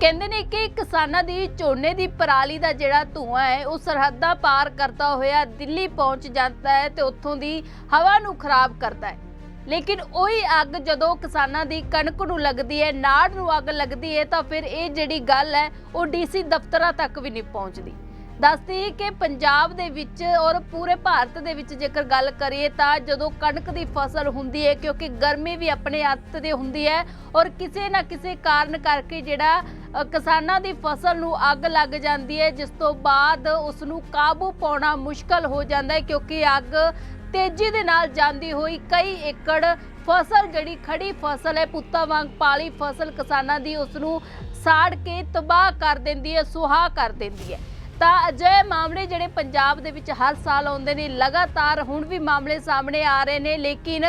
ਕਹਿੰਦੇ ਨੇ ਕਿ ਕਿਸਾਨਾਂ ਦੀ ਝੋਨੇ ਦੀ ਪਰਾਲੀ ਦਾ ਜਿਹੜਾ ਧੂਆਂ ਹੈ, ਉਹ ਸਰਹੱਦਾਂ ਪਾਰ ਕਰਦਾ ਹੋਇਆ ਦਿੱਲੀ ਪਹੁੰਚ ਜਾਂਦਾ ਹੈ ਤੇ ਉੱਥੋਂ ਦੀ ਹਵਾ ਨੂੰ ਖਰਾਬ ਕਰਦਾ ਹੈ। ਲੇਕਿਨ ਉਹੀ ਅੱਗ ਜਦੋਂ ਕਿਸਾਨਾਂ ਦੀ ਕਣਕ ਨੂੰ ਲੱਗਦੀ ਹੈ, ਨਾੜ ਨੂੰ ਅੱਗ ਲੱਗਦੀ ਹੈ, ਤਾਂ ਫਿਰ ਇਹ ਜਿਹੜੀ ਗੱਲ ਹੈ, ਉਹ ਡੀਸੀ ਦਫ਼ਤਰਾਂ ਤੱਕ ਵੀ ਨਹੀਂ ਪਹੁੰਚਦੀ। ਦੱਸਦੀ ਕਿ ਪੰਜਾਬ ਦੇ ਵਿੱਚ ਔਰ ਪੂਰੇ ਭਾਰਤ ਦੇ ਵਿੱਚ ਜੇਕਰ ਗੱਲ ਕਰੀਏ ਤਾਂ ਜਦੋਂ ਕਣਕ ਦੀ ਫਸਲ ਹੁੰਦੀ ਹੈ, ਕਿਉਂਕਿ ਗਰਮੀ ਵੀ ਆਪਣੇ ਅੱਤ ਤੇ ਹੁੰਦੀ ਹੈ ਔਰ ਕਿਸੇ ਨਾ ਕਿਸੇ ਕਾਰਨ ਕਰਕੇ ਜਿਹੜਾ ਕਿਸਾਨਾਂ ਦੀ ਫਸਲ ਨੂੰ ਅੱਗ ਲੱਗ ਜਾਂਦੀ ਹੈ, ਜਿਸ ਤੋਂ ਬਾਅਦ ਉਸ ਨੂੰ ਕਾਬੂ ਪਾਉਣਾ ਮੁਸ਼ਕਲ ਹੋ ਜਾਂਦਾ ਹੈ ਕਿਉਂਕਿ ਅੱਗ ਤੇਜ਼ੀ ਦੇ ਨਾਲ ਜਾਂਦੀ ਹੋਈ ਕਈ ਏਕੜ ਫਸਲ ਜਿਹੜੀ ਖੜੀ ਫਸਲ ਹੈ, ਪੁੱਤਾਂ ਵਾਂਗ ਪਾਲੀ ਫਸਲ ਕਿਸਾਨਾਂ ਦੀ ਉਸ ਨੂੰ ਸਾੜ ਕੇ ਤਬਾਹ ਕਰ ਦਿੰਦੀ ਹੈ, ਸੁਆਹ ਕਰ ਦਿੰਦੀ ਹੈ। ਤਾਂ ਅਜਿਹੇ ਮਾਮਲੇ ਜਿਹੜੇ ਪੰਜਾਬ ਦੇ ਵਿੱਚ ਹਰ ਸਾਲ ਆਉਂਦੇ ਨੇ, ਲਗਾਤਾਰ ਹੁਣ ਵੀ ਮਾਮਲੇ ਸਾਹਮਣੇ ਆ ਰਹੇ ਨੇ, ਲੇਕਿਨ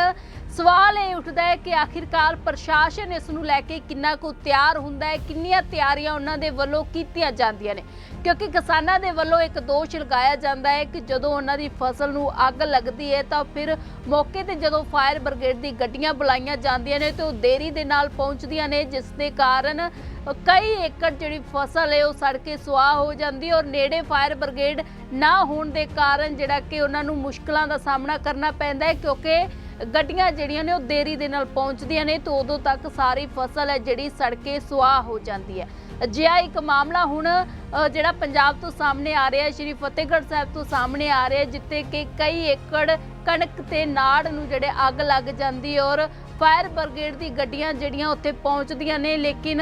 ਸਵਾਲ ਇਹ ਉੱਠਦਾ ਹੈ ਕਿ ਆਖਿਰਕਾਰ ਪ੍ਰਸ਼ਾਸਨ ਇਸ ਨੂੰ ਲੈ ਕੇ ਕਿੰਨਾ ਕੁ ਤਿਆਰ ਹੁੰਦਾ ਹੈ, ਕਿੰਨੀਆਂ ਤਿਆਰੀਆਂ ਉਹਨਾਂ ਦੇ ਵੱਲੋਂ ਕੀਤੀਆਂ ਜਾਂਦੀਆਂ ਨੇ? ਕਿਉਂਕਿ ਕਿਸਾਨਾਂ ਦੇ ਵੱਲੋਂ ਇੱਕ ਦੋਸ਼ ਲਗਾਇਆ ਜਾਂਦਾ ਹੈ ਕਿ ਜਦੋਂ ਉਹਨਾਂ ਦੀ ਫਸਲ ਨੂੰ ਅੱਗ ਲੱਗਦੀ ਹੈ ਤਾਂ ਫਿਰ ਮੌਕੇ ਤੇ ਜਦੋਂ ਫਾਇਰ ਬ੍ਰਿਗੇਡ ਦੀ ਗੱਡੀਆਂ ਬੁਲਾਈਆਂ ਜਾਂਦੀਆਂ ਨੇ ਤੇ ਉਹ ਦੇਰੀ ਦੇ ਨਾਲ ਪਹੁੰਚਦੀਆਂ ਨੇ, ਜਿਸ ਦੇ ਕਾਰਨ ਕਈ ਏਕੜ ਜਿਹੜੀ ਫਸਲ ਹੈ ਉਹ ਸੜ ਕੇ ਸੁਆਹ ਹੋ ਜਾਂਦੀ ਔਰ ਨੇੜੇ ਫਾਇਰ ਬ੍ਰਿਗੇਡ ਨਾ ਹੋਣ ਦੇ ਕਾਰਨ ਜਿਹੜਾ ਕਿ ਉਹਨਾਂ ਨੂੰ ਮੁਸ਼ਕਲਾਂ ਦਾ ਸਾਹਮਣਾ ਕਰਨਾ ਪੈਂਦਾ ਹੈ ਕਿਉਂਕਿ ਗੱਡੀਆਂ ਜਿਹੜੀਆਂ ਨੇ ਉਹ ਦੇਰੀ ਦੇ ਨਾਲ ਪਹੁੰਚਦੀਆਂ ਨੇ ਤੇ ਉਦੋਂ ਤੱਕ ਸਾਰੀ ਫਸਲ ਹੈ ਜਿਹੜੀ ਸੜ ਕੇ ਸੁਆਹ ਹੋ ਜਾਂਦੀ ਹੈ। ਅਜਿਹਾ ਇੱਕ ਮਾਮਲਾ ਹੁਣ ਜਿਹੜਾ ਪੰਜਾਬ ਤੋਂ ਸਾਹਮਣੇ ਆ ਰਿਹਾ ਹੈ ਸ਼੍ਰੀ ਫਤਿਹਗੜ੍ਹ ਸਾਹਿਬ ਤੋਂ ਸਾਹਮਣੇ ਆ ਰਿਹਾ ਹੈ ਜਿੱਥੇ ਕਿ ਕਈ ਏਕੜ ਕਣਕ ਤੇ ਨਾੜ ਨੂੰ ਜਿਹੜੇ ਅੱਗ ਲੱਗ ਜਾਂਦੀ ਹੈ ਔਰ ਫਾਇਰ ਬ੍ਰਿਗੇਡ ਦੀ ਗੱਡੀਆਂ ਜਿਹੜੀਆਂ ਉੱਥੇ ਪਹੁੰਚਦੀਆਂ ਨੇ, ਲੇਕਿਨ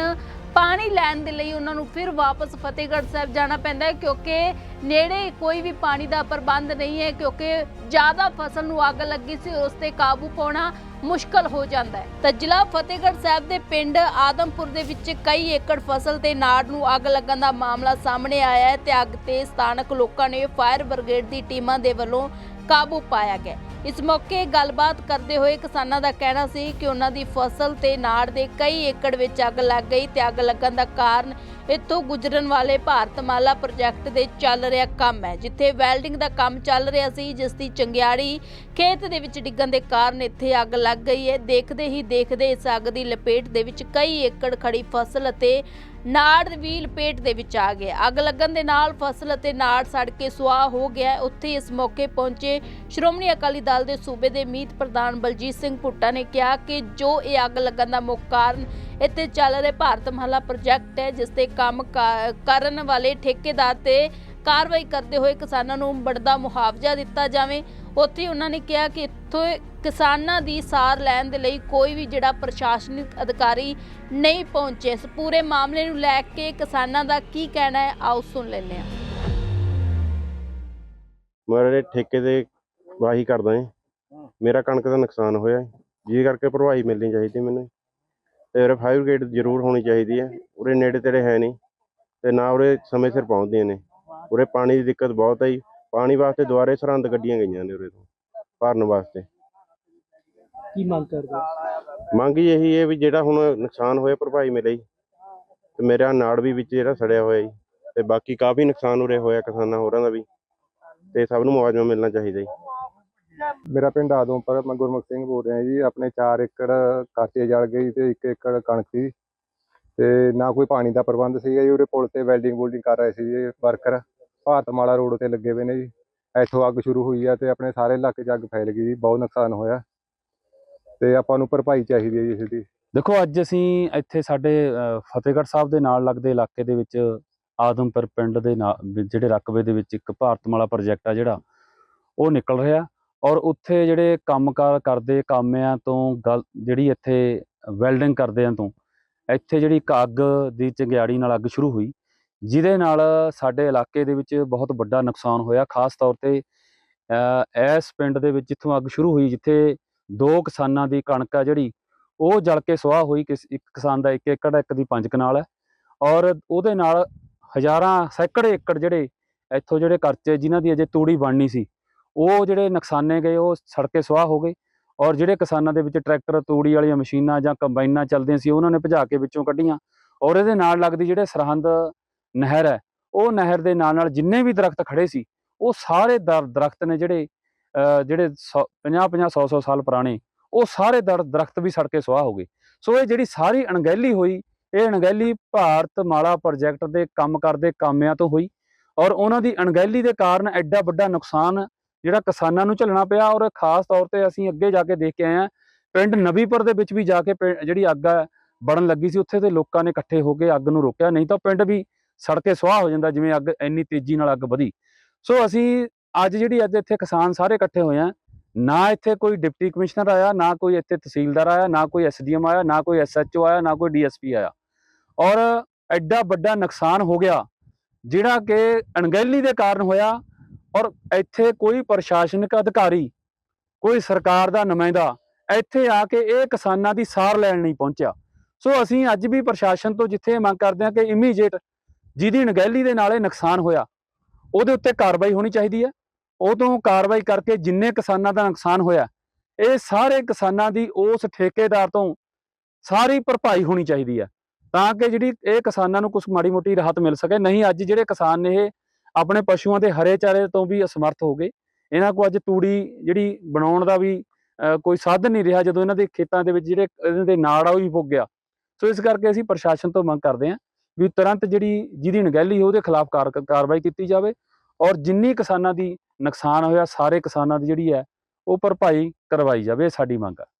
ਪਾਣੀ ਲੈਣ ਦੇ ਲਈ ਉਹਨਾਂ ਨੂੰ ਫਿਰ ਵਾਪਸ ਫਤਿਹਗੜ੍ਹ ਸਾਹਿਬ ਜਾਣਾ ਪੈਂਦਾ ਹੈ, ਕਿਉਂਕਿ ਨੇੜੇ ਕੋਈ ਵੀ ਪਾਣੀ ਦਾ ਪ੍ਰਬੰਧ ਨਹੀਂ ਹੈ, ਕਿਉਂਕਿ ਜ਼ਿਆਦਾ ਫਸਲ ਨੂੰ ਅੱਗ ਲੱਗੀ ਸੀ, ਉਸ ਤੇ ਕਾਬੂ ਪਾਉਣਾ ਮੁਸ਼ਕਲ ਹੋ ਜਾਂਦਾ ਹੈ। ਤਾਂ ਜ਼ਿਲ੍ਹਾ ਫਤਿਹਗੜ੍ਹ ਸਾਹਿਬ ਦੇ ਪਿੰਡ ਆਦਮਪੁਰ ਦੇ ਵਿੱਚ ਕਈ ਏਕੜ ਫਸਲ ਤੇ ਨਾੜ ਨੂੰ ਅੱਗ ਲੱਗਣ ਦਾ ਮਾਮਲਾ ਸਾਹਮਣੇ ਆਇਆ ਹੈ ਤੇ ਅੱਗ ਤੇ ਸਥਾਨਕ ਲੋਕਾਂ ਨੇ ਫਾਇਰ ਬ੍ਰਿਗੇਡ ਦੀ ਟੀਮਾਂ ਦੇ ਵੱਲੋਂ ਕਾਬੂ ਪਾਇਆ ਗਿਆ ਇਸ ਮੌਕੇ ਗੱਲਬਾਤ ਕਰਦੇ ਹੋਏ ਕਿਸਾਨਾਂ ਦਾ ਕਹਿਣਾ ਸੀ ਕਿ ਉਹਨਾਂ ਦੀ ਫਸਲ ਤੇ ਨਾੜ ਦੇ ਕਈ ਏਕੜ ਵਿੱਚ ਅੱਗ ਲੱਗ ਗਈ ਤੇ ਅੱਗ ਲੱਗਣ ਦਾ ਕਾਰਨ ਇੱਥੋਂ ਗੁਜ਼ਰਨ ਵਾਲੇ ਭਾਰਤਮਾਲਾ ਪ੍ਰੋਜੈਕਟ ਦੇ ਚੱਲ ਰਿਹਾ ਕੰਮ ਹੈ, ਜਿੱਥੇ ਵੈਲਡਿੰਗ ਦਾ ਕੰਮ ਚੱਲ ਰਿਹਾ ਸੀ, ਜਿਸ ਦੀ ਚੰਗਿਆੜੀ ਖੇਤ ਦੇ ਵਿੱਚ ਡਿੱਗਣ ਦੇ ਕਾਰਨ ਇੱਥੇ ਅੱਗ ਲੱਗ ਗਈ ਹੈ। ਦੇਖਦੇ ਹੀ ਦੇਖਦੇ ਇਸ ਅੱਗ ਦੀ ਲਪੇਟ ਦੇ ਵਿੱਚ ਕਈ ਏਕੜ ਖੜੀ ਫਸਲ ਅਤੇ ਨਾੜ ਵੀ ਲਪੇਟ ਦੇ ਵਿੱਚ ਆ ਗਿਆ। ਅੱਗ ਲੱਗਣ ਦੇ ਨਾਲ ਫਸਲ ਅਤੇ ਨਾੜ ਸੜ ਕੇ ਸੁਆਹ ਹੋ ਗਿਆ ਉੱਥੇ ਇਸ ਮੌਕੇ ਪਹੁੰਚੇ ਸ਼੍ਰੋਮਣੀ ਅਕਾਲੀ ਦਲ ਦੇ ਸੂਬੇ ਦੇ ਮੀਤ ਪ੍ਰਧਾਨ ਬਲਜੀਤ ਸਿੰਘ ਭੁੱਟਾ ਨੇ ਕਿਹਾ ਕਿ ਜੋ ਇਹ ਅੱਗ ਲੱਗਣ ਦਾ ਮੁੱਖ ਕਾਰਨ ਇੱਥੇ ਚੱਲ ਰਹੇ ਭਾਰਤ ਮਹੱਲਾ ਪ੍ਰੋਜੈਕਟ ਹੈ, ਜਿਸ ਤੇ ਕੰਮ ਕਾ- ਕਰਨ ਵਾਲੇ ਠੇਕੇਦਾਰ ਤੇ ਕਾਰਵਾਈ ਕਰਦੇ ਹੋਏ ਕਿਸਾਨਾਂ ਨੂੰ ਬੜਦਾ ਮੁਆਵਜ਼ਾ ਦਿੱਤਾ ਜਾਵੇ। ਉੱਥੇ ਉਹਨਾਂ ਨੇ ਕਿਹਾ ਕਿ ਇੱਥੋਂ ਕਿਸਾਨਾਂ ਦੀ ਸਾਰ ਲੈਣ ਦੇ ਲਈ ਕੋਈ ਵੀ ਜਿਹੜਾ ਪ੍ਰਸ਼ਾਸਨਿਕ ਅਧਿਕਾਰੀ ਨਹੀਂ ਪਹੁੰਚੇ। ਇਸ ਪੂਰੇ ਮਾਮਲੇ ਨੂੰ ਲੈ ਕੇ ਕਿਸਾਨਾਂ ਦਾ ਕੀ ਕਹਿਣਾ ਹੈ, ਆਓ ਸੁਣ ਲੈਂਦੇ ਹਾਂ। ਮੇਰੇ ਠੇਕੇ ਦੇ ਵਾਹੀ ਕਰਦਾ ਏ ਮੇਰਾ ਕਣਕ ਦਾ ਨੁਕਸਾਨ ਹੋਇਆ ਜੀ। ਕਰਕੇ ਭਰਵਾਈ ਮਿਲਣੀ ਚਾਹੀਦੀ ਮੈਨੂੰ ਤੇ ਫਾਇਰ ਬ੍ਰਿਗੇਡ ਜ਼ਰੂਰ ਹੋਣੀ ਚਾਹੀਦੀ ਹੈ। ਉਰੇ ਨੇੜੇ ਤੇੜੇ ਹੈ ਨਹੀਂ। ਤੇ ਨਾ ਉਰੇ ਸਮੇਂ ਸਿਰ ਪਹੁੰਚਦੀਆਂ ਨੇ। ਉਰੇ ਪਾਣੀ ਦੀ ਦਿੱਕਤ ਬਹੁਤ ਹੈ ਪਾਣੀ ਵਾਸਤੇ ਦੁਆਰੇ ਸਰਹੰਦ ਗੱਡੀਆਂ ਗਈਆਂ ਨੇ ਉਰੇ ਤੋਂ ਭਰਨ ਵਾਸਤੇ। ਕੀ ਮੰਗ ਕਰਦੇ ਹੋ? ਮੰਗ ਹੀ ਇਹੀ ਹੈ ਵੀ ਜਿਹੜਾ ਹੁਣ ਨੁਕਸਾਨ ਹੋਇਆ ਭਰਵਾਈ ਮਿਲੇ ਜੀ ਤੇ ਮੇਰਾ ਨਾੜ ਵੀ ਵਿੱਚ ਜਿਹੜਾ ਸੜਿਆ ਹੋਇਆ ਜੀ ਤੇ ਬਾਕੀ ਕਾਫੀ ਨੁਕਸਾਨ ਉਰੇ ਹੋਇਆ ਕਿਸਾਨਾਂ ਹੋਰਾਂ ਦਾ ਵੀ ਤੇ ਸਭ ਨੂੰ ਮੁਆਵਜ਼ਾ ਮਿਲਣਾ ਚਾਹੀਦਾ ਜੀ। ਮੇਰਾ ਪਿੰਡ ਆਦਮਪੁਰ ਮੈਂ ਗੁਰਮੁਖ ਸਿੰਘ ਬੋਲ ਰਿਹਾ ਜੀ ਆਪਣੇ 4 ਏਕੜ ਕਾਟੇ ਜਲ ਗਈ ਤੇ 1 ਏਕੜ ਕਣਕ ਸੀ ਤੇ ਨਾ ਕੋਈ ਪਾਣੀ ਦਾ ਪ੍ਰਬੰਧ ਸੀਗਾ ਜੀ ਉਰੇ ਪੁਲ ਤੇ ਵੈਲਡਿੰਗ ਵੂਲਡਿੰਗ ਕਰ ਰਹੇ ਸੀ ਜੀ ਵਰਕਰ। ਭਾਰਤਮਾਲਾ ਰੋਡ ਤੇ ਲੱਗੇ ਹੋਏ ਨੇ ਜੀ। ਇੱਥੋਂ ਅੱਗ ਸ਼ੁਰੂ ਹੋਈ ਆ ਤੇ ਆਪਣੇ ਸਾਰੇ ਇਲਾਕੇ 'ਚ ਅੱਗ ਫੈਲ ਗਈ ਜੀ, ਬਹੁਤ ਨੁਕਸਾਨ ਹੋਇਆ। ਤੇ ਆਪਾਂ ਨੂੰ ਭਰਪਾਈ ਚਾਹੀਦੀ ਹੈ ਜੀ ਇਸ ਦੀ ਦੇਖੋ, ਅੱਜ ਅਸੀਂ ਇੱਥੇ ਸਾਡੇ ਫਤਿਹਗੜ੍ਹ ਸਾਹਿਬ ਦੇ ਨਾਲ ਲੱਗਦੇ ਇਲਾਕੇ ਦੇ ਵਿੱਚ, ਆਦਮਪੁਰ ਪਿੰਡ ਦੇ ਜਿਹੜੇ ਰਕਬੇ ਦੇ ਵਿੱਚ ਇੱਕ ਭਾਰਤਮਾਲਾ ਪ੍ਰੋਜੈਕਟ ਆ ਜਿਹੜਾ, ਉਹ ਨਿਕਲ ਰਿਹਾ। ਔਰ ਉੱਥੇ ਜਿਹੜੇ ਕੰਮਕਾਰ ਕਰਦੇ ਕਾਮਿਆਂ ਤੋਂ ਗੱਲ, ਜਿਹੜੀ ਇੱਥੇ ਵੈਲਡਿੰਗ ਕਰਦਿਆਂ ਤੋਂ, ਇੱਥੇ ਜਿਹੜੀ ਇੱਕ ਅੱਗ ਦੀ ਚੰਗਿਆੜੀ ਨਾਲ ਅੱਗ ਸ਼ੁਰੂ ਹੋਈ। ਜਿਹਦੇ ਨਾਲ ਸਾਡੇ ਇਲਾਕੇ ਦੇ ਵਿੱਚ ਬਹੁਤ ਵੱਡਾ ਨੁਕਸਾਨ ਹੋਇਆ, ਖਾਸ ਤੌਰ ਤੇ ਇਸ ਪਿੰਡ ਦੇ ਵਿੱਚ ਜਿੱਥੋਂ ਅੱਗ ਸ਼ੁਰੂ ਹੋਈ, ਜਿੱਥੇ ਦੋ ਕਿਸਾਨਾਂ ਦੀ ਕਣਕ ਆ ਜਿਹੜੀ, ਉਹ ਜਲ ਕੇ ਸੁਆਹ ਹੋਈ ਕਿਸ, ਇੱਕ ਕਿਸਾਨ ਦਾ ਇੱਕ ਏਕੜ, ਇੱਕ ਦੀ ਪੰਜ ਕਨਾਲ ਹੈ ਔਰ ਉਹਦੇ ਨਾਲ ਹਜ਼ਾਰਾਂ, ਸੈਂਕੜੇ ਏਕੜ ਜਿਹੜੇ ਇੱਥੋਂ ਜਿਹੜੇ ਕਰਚੇ ਜਿਨ੍ਹਾਂ ਦੀ ਅਜੇ ਤੂੜੀ ਬਣਨੀ ਸੀ, ਉਹ ਜਿਹੜੇ ਨੁਕਸਾਨੇ ਗਏ, ਉਹ ਸੜ ਕੇ ਸੁਆਹ ਹੋ ਗਏ ਔਰ ਜਿਹੜੇ ਕਿਸਾਨਾਂ ਦੇ ਵਿੱਚ ਟਰੈਕਟਰ, ਤੂੜੀ ਵਾਲੀਆਂ ਮਸ਼ੀਨਾਂ ਜਾਂ ਕੰਬਾਈਨਾਂ ਚੱਲਦੀਆਂ ਸੀ, ਉਹਨਾਂ ਨੇ ਭਜਾ ਕੇ ਵਿੱਚੋਂ ਕੱਢੀਆਂ ਔਰ ਇਹਦੇ ਨਾਲ ਲੱਗਦੀ ਜਿਹੜੇ ਸਰਹੰਦ ਨਹਿਰ ਹੈ। ਉਹ ਨਹਿਰ ਦੇ ਨਾਲ ਨਾਲ ਜਿੰਨੇ ਵੀ ਦਰਖਤ ਖੜੇ ਸੀ, ਉਹ ਸਾਰੇ ਦਰ- ਦਰਖਤ ਨੇ ਜਿਹੜੇ, ਅਹ ਜਿਹੜੇ 50 50 100 100 ਸਾਲ ਪੁਰਾਣੇ, ਉਹ ਸਾਰੇ ਦਰ- ਦਰਖਤ ਵੀ ਸੜ ਕੇ ਸੁਆਹ ਹੋ ਗਏ। ਸੋ ਇਹ ਜਿਹੜੀ ਸਾਰੀ ਅਣਗਹਿਲੀ ਹੋਈ, ਇਹ ਅਣਗਹਿਲੀ ਭਾਰਤ ਮਾਲਾ ਪ੍ਰੋਜੈਕਟ ਦੇ ਕੰਮ ਕਰਦੇ ਕਾਮਿਆਂ ਤੋਂ ਹੋਈ ਔਰ ਉਹਨਾਂ ਦੀ ਅਣਗਹਿਲੀ ਦੇ ਕਾਰਨ ਐਡਾ ਵੱਡਾ ਨੁਕਸਾਨ ਜਿਹੜਾ ਕਿਸਾਨਾਂ ਨੂੰ ਝੱਲਣਾ ਪਿਆ ਔਰ ਖਾਸ ਤੌਰ ਤੇ ਅਸੀਂ ਅੱਗੇ ਜਾ ਕੇ ਦੇਖ ਕੇ ਆਏ ਹਾਂ, ਪਿੰਡ ਨਵੀਪੁਰ ਦੇ ਵਿੱਚ ਵੀ ਜਾ ਕੇ ਪਿੰ- ਜਿਹੜੀ ਅੱਗ ਹੈ ਬੜਨ ਲੱਗੀ ਸੀ, ਉੱਥੇ ਦੇ ਲੋਕਾਂ ਨੇ ਇਕੱਠੇ ਹੋ ਕੇ ਅੱਗ ਨੂੰ ਰੋਕਿਆ। ਨਹੀਂ ਤਾਂ ਪਿੰਡ ਵੀ ਸੜ ਕੇ ਸੁਆਹ ਹੋ ਜਾਂਦਾ, ਜਿਵੇਂ ਅੱਗ ਇੰਨੀ ਤੇਜ਼ੀ ਨਾਲ ਅੱਗ ਵਧੀ। ਸੋ ਅਸੀਂ ਅੱਜ ਜਿਹੜੀ ਅੱਜ ਇੱਥੇ ਕਿਸਾਨ ਸਾਰੇ ਇਕੱਠੇ ਹੋਏ ਆ ਨਾ ਇੱਥੇ ਕੋਈ ਡਿਪਟੀ ਕਮਿਸ਼ਨਰ ਆਇਆ, ਨਾ ਕੋਈ ਇੱਥੇ ਤਹਿਸੀਲਦਾਰ ਆਇਆ, ਨਾ ਕੋਈ ਐਸਡੀਐਮ ਆਇਆ, ਨਾ ਕੋਈ ਐਸਐਚਓ ਆਇਆ, ਨਾ ਕੋਈ ਡੀਐਸਪੀ ਆਇਆ। ਔਰ ਐਡਾ ਵੱਡਾ ਨੁਕਸਾਨ ਹੋ ਗਿਆ, ਜਿਹੜਾ ਕਿ ਅਣਗਹਿਲੀ ਦੇ ਕਾਰਨ ਹੋਇਆ ਔਰ ਇੱਥੇ ਕੋਈ ਪ੍ਰਸ਼ਾਸਨਿਕ ਅਧਿਕਾਰੀ, ਕੋਈ ਸਰਕਾਰ ਦਾ ਨੁਮਾਇੰਦਾ ਇੱਥੇ ਆ ਕੇ ਇਹ ਕਿਸਾਨਾਂ ਦੀ ਸਾਰ ਲੈਣ ਨਹੀਂ ਪਹੁੰਚਿਆ। ਸੋ ਅਸੀਂ ਅੱਜ ਵੀ ਪ੍ਰਸ਼ਾਸਨ ਤੋਂ ਜਿੱਥੇ ਮੰਗ ਕਰਦੇ ਹਾਂ ਕਿ ਇਮੀਡੀਏਟ ਜਿਹਦੀ ਅਣਗਹਿਲੀ ਦੇ ਨਾਲ ਇਹ ਨੁਕਸਾਨ ਹੋਇਆ, ਉਹਦੇ ਉੱਤੇ ਕਾਰਵਾਈ ਹੋਣੀ ਚਾਹੀਦੀ ਹੈ। ਉਹ ਤੋਂ ਕਾਰਵਾਈ ਕਰਕੇ ਜਿੰਨੇ ਕਿਸਾਨਾਂ ਦਾ ਨੁਕਸਾਨ ਹੋਇਆ, ਇਹ ਸਾਰੇ ਕਿਸਾਨਾਂ ਦੀ ਉਸ ਠੇਕੇਦਾਰ ਤੋਂ ਸਾਰੀ ਭਰਪਾਈ ਹੋਣੀ ਚਾਹੀਦੀ ਹੈ, ਤਾਂ ਕਿ ਜਿਹੜੀ ਇਹ ਕਿਸਾਨਾਂ ਨੂੰ ਕੁਝ ਮਾੜੀ ਮੋਟੀ ਰਾਹਤ ਮਿਲ ਸਕੇ। ਨਹੀਂ, ਅੱਜ ਜਿਹੜੇ ਕਿਸਾਨ ਨੇ ਇਹ ਆਪਣੇ ਪਸ਼ੂਆਂ ਦੇ ਹਰੇ ਚਾਰੇ ਤੋਂ ਵੀ ਅਸਮਰਥ ਹੋ ਗਏ। ਇਹਨਾਂ ਕੋਲ ਅੱਜ ਤੂੜੀ ਜਿਹੜੀ ਬਣਾਉਣ ਦਾ ਵੀ ਕੋਈ ਸਾਧਨ ਨਹੀਂ ਰਿਹਾ, ਜਦੋਂ ਇਹਨਾਂ ਦੇ ਖੇਤਾਂ ਦੇ ਵਿੱਚ ਜਿਹੜੇ ਇਹਨਾਂ ਦੇ ਨਾੜ ਆ ਉਹ ਵੀ ਪੁੱਗ ਗਿਆ। ਸੋ ਇਸ ਕਰਕੇ ਅਸੀਂ ਪ੍ਰਸ਼ਾਸਨ ਤੋਂ ਮੰਗ ਕਰਦੇ ਹਾਂ ਵੀ ਤੁਰੰਤ ਜਿਹੜੀ ਜਿਹਦੀ ਅਣਗਹਿਲੀ ਉਹਦੇ ਖਿਲਾਫ ਕਾਰਵਾਈ ਕੀਤੀ ਜਾਵੇ ਔਰ ਜਿੰਨੀ ਕਿਸਾਨਾਂ ਦੀ ਨੁਕਸਾਨ ਹੋਇਆ, ਸਾਰੇ ਕਿਸਾਨਾਂ ਦੀ ਜਿਹੜੀ ਹੈ, ਉਹ ਭਰਪਾਈ ਕਰਵਾਈ ਜਾਵੇ, ਇਹ ਸਾਡੀ ਮੰਗ ਹੈ